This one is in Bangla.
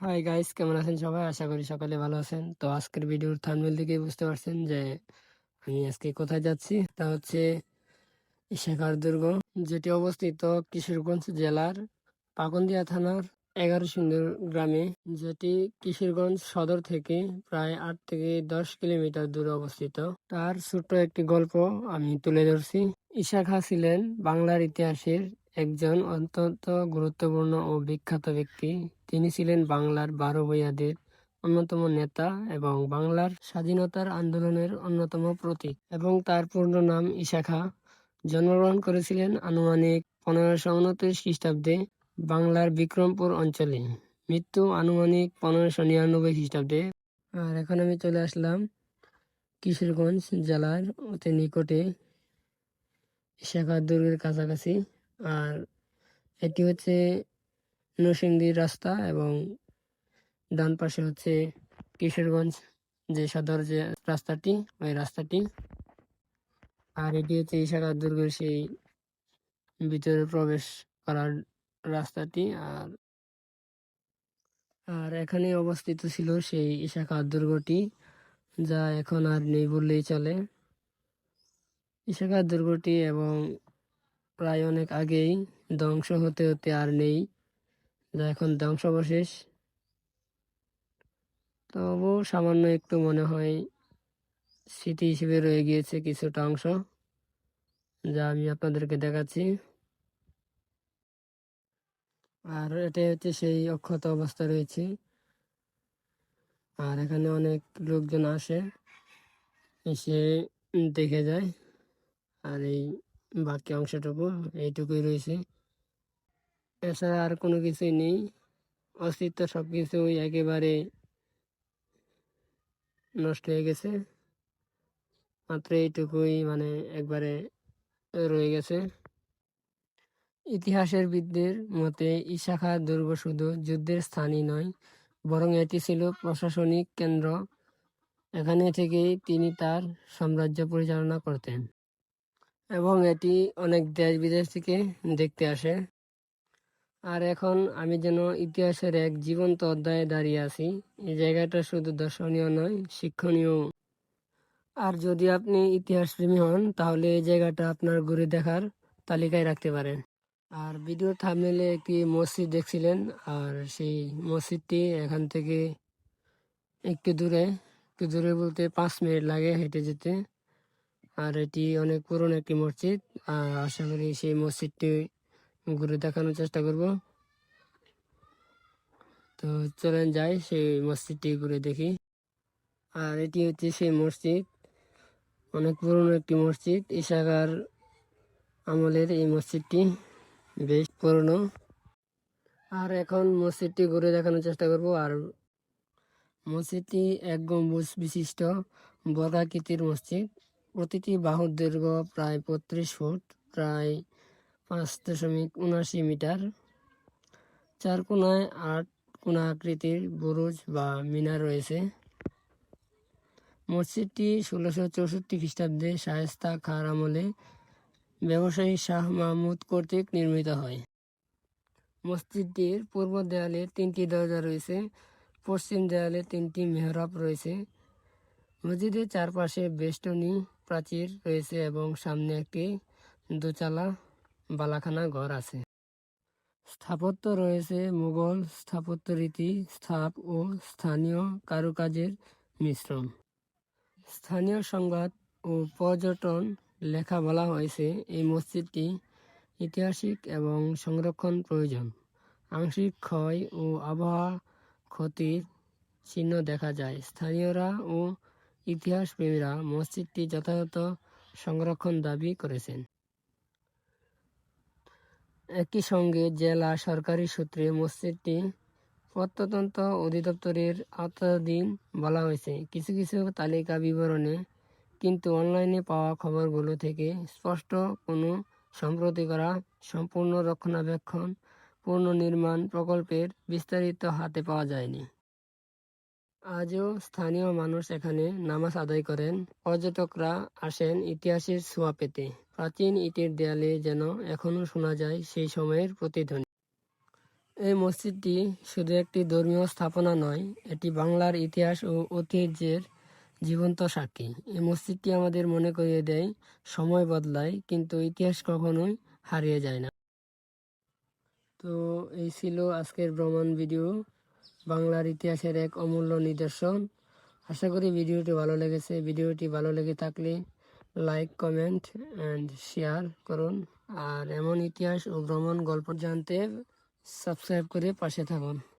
হাই গাইস কেমন আছেন সবাই? আশা করি সকালে ভালো আছেন। তো আজকের ভিডিওর থাম্বনেল থেকে বুঝতে পারছেন যে আমি আজকে কোথায় যাচ্ছি। তা হচ্ছে ইশাখার দুর্গ, যেটি অবস্থিত কিশোরগঞ্জ জেলার পাকন্দিয়া থানার এগারো সুন্দর গ্রামে, যেটি কিশোরগঞ্জ সদর থেকে প্রায় আট থেকে দশ কিলোমিটার দূরে অবস্থিত। তার ছোট্ট একটি গল্প আমি তুলে ধরছি। ইশাখা ছিলেন বাংলার ইতিহাসের একজন অত্যন্ত গুরুত্বপূর্ণ ও বিখ্যাত ব্যক্তি। তিনি ছিলেন বাংলার বারো ভূঁইয়াদের অন্যতম নেতা এবং বাংলার স্বাধীনতার আন্দোলনের অন্যতম প্রতীক এবং তার পূর্ণ নাম ইশাখা জন্মগ্রহণ করেছিলেন আনুমানিক পনেরোশো উনত্রিশ খ্রিস্টাব্দে বাংলার বিক্রমপুর অঞ্চলে। মৃত্যু আনুমানিক পনেরোশো নিরানব্বই খ্রিস্টাব্দে। আর এখন আমি চলে আসলাম কিশোরগঞ্জ জেলার অতি নিকটে ইশাখা দুর্গের কাছাকাছি। আর এটি হচ্ছে নরসিংদীর রাস্তা এবং ডান পাশে হচ্ছে কিশোরগঞ্জ যে সদর যে রাস্তাটি, ওই রাস্তাটি। আর এটি হচ্ছে ইশাখা দুর্গের সেই ভিতরে প্রবেশ করার রাস্তাটি। আর আর এখানে অবস্থিত ছিল সেই ইশাখা দুর্গটি, যা এখন আর নেই বললেই চলে। ইশাখা দুর্গটি এবং প্রায় অনেক আগেই ধ্বংস হতে হতে আর নেই। যা এখন ধ্বংসাবশেষ। তবু সামান্য একটু মনে হয় স্মৃতি হিসেবে রয়ে গিয়েছে কিছুটা অংশ, যা আমি আপনাদেরকে দেখাচ্ছি। আর এটা হচ্ছে সেই অক্ষত অবস্থা রয়েছে। আর এখানে অনেক লোকজন আসে, এসে দেখে যায়। আর এই বাকি অংশটুকু এইটুকুই রয়েছে। এছাড়া আর কোনো কিছুই নেই। অস্তিত্ব সব কিছুই একেবারে নষ্ট হয়ে গেছে। মাত্র এইটুকুই মানে একবারে রয়ে গেছে। ইতিহাসের বিদদের মতে ইশাখা দুর্গ শুধু যুদ্ধের স্থানই নয়, বরং এটি ছিল প্রশাসনিক কেন্দ্র। এখানে থেকেই তিনি তার সাম্রাজ্য পরিচালনা করতেন। এবং এটি অনেক দেশ বিদেশ থেকে দেখতে আসে। আর এখন আমি যেন ইতিহাসের এক জীবন্ত অধ্যায়ে দাঁড়িয়ে আছি। এই জায়গাটা শুধু দর্শনীয় নয়, শিক্ষণীয়। আর যদি আপনি ইতিহাস প্রেমী হন, তাহলে এই জায়গাটা আপনার ঘুরে দেখার তালিকায় রাখতে পারেন। আর ভিডিও থামনেলে একটি মসজিদ দেখছিলেন, আর সেই মসজিদটি এখান থেকে একটু দূরে একটু দূরে বলতে পাঁচ মিনিট লাগে হেঁটে যেতে। আর এটি অনেক পুরনো একটি মসজিদ। আর আশা করি সেই মসজিদটি ঘুরে দেখানোর চেষ্টা করব। তো চলেন যাই, সেই মসজিদটি ঘুরে দেখি। আর এটি হচ্ছে সেই মসজিদ। অনেক পুরনো একটি মসজিদ। ইশাকার আমলের এই মসজিদটি বেশ পুরনো। আর এখন মসজিদটি ঘুরে দেখানোর চেষ্টা করব। আর মসজিদটি এক গম্বুজ বিশিষ্ট বর্গাকৃতির মসজিদ। প্রতিটি বাহুর দৈর্ঘ্য প্রায় বত্রিশ ফুট, প্রায় পাঁচ দশমিক উনাশি মিটার। চার কোনায় আট কোনা আকৃতির বুরুজ বা মিনার রয়েছে। মসজিদটি ষোলোশো চৌষট্টি খ্রিস্টাব্দে শায়েস্তা খার আমলে ব্যবসায়ী শাহ মাহমুদ কর্তৃক নির্মিত হয়। মসজিদটির পূর্ব দেয়ালে তিনটি দরজা রয়েছে, পশ্চিম দেয়ালে তিনটি মেহরাব রয়েছে। মসজিদের চারপাশে বেষ্টনী প্রাচীর রয়েছে এবং সামনে একটি দোচালা বালাখানা ঘর আছে। স্থাপত্য রয়েছে মুঘল স্থাপত্য রীতি স্থাপ ও স্থানীয় কারুকাজের মিশ্রণ। স্থানীয় সংবাদ ও পর্যটন লেখা বলা হয়েছে এই মসজিদটি ঐতিহাসিক এবং সংরক্ষণ প্রয়োজন। আংশিক ক্ষয় ও আবহাওয়া ক্ষতির চিহ্ন দেখা যায়। স্থানীয়রা ও ইতিহাসপ্রেমীরা মসজিদটি যথাযথ সংরক্ষণ দাবি করেছেন। একই সঙ্গে জেলা সরকারি সূত্রে মসজিদটি প্রত্নতন্ত্র অধিদপ্তরের আওতাধীন বলা হয়েছে। কিছু কিছু তালিকা বিবরণে কিন্তু অনলাইনে পাওয়া খবরগুলো থেকে স্পষ্ট কোনো সম্প্রতি করা সম্পূর্ণ রক্ষণাবেক্ষণ, পুনর্নির্মাণ প্রকল্পের বিস্তারিত হাতে পাওয়া যায়নি। আজও স্থানীয় মানুষ এখানে নামাজ আদায় করেন। পর্যটকরা আসেন ইতিহাসের ছোঁয়া পেতে। প্রাচীন ইটের দেয়ালে যেন এখনও শোনা যায় সেই সময়ের প্রতিধ্বনি। এই মসজিদটি শুধু একটি ধর্মীয় স্থাপনা নয়, এটি বাংলার ইতিহাস ও ঐতিহ্যের জীবন্ত সাক্ষী। এই মসজিদটি আমাদের মনে করিয়ে দেয়, সময় বদলায়, কিন্তু ইতিহাস কখনোই হারিয়ে যায় না। তো এই ছিল আজকের ভ্রমণ ভিডিও। বাংলার ইতিহাসের এক অমূল্য নিদর্শন। আশা করি ভিডিওটি ভালো লেগেছে। ভিডিওটি ভালো লেগে থাকলে লাইক, কমেন্ট অ্যান্ড শেয়ার করুন। আর এমন ইতিহাস ও ভ্রমণ গল্প জানতে সাবস্ক্রাইব করে পাশে থাকুন।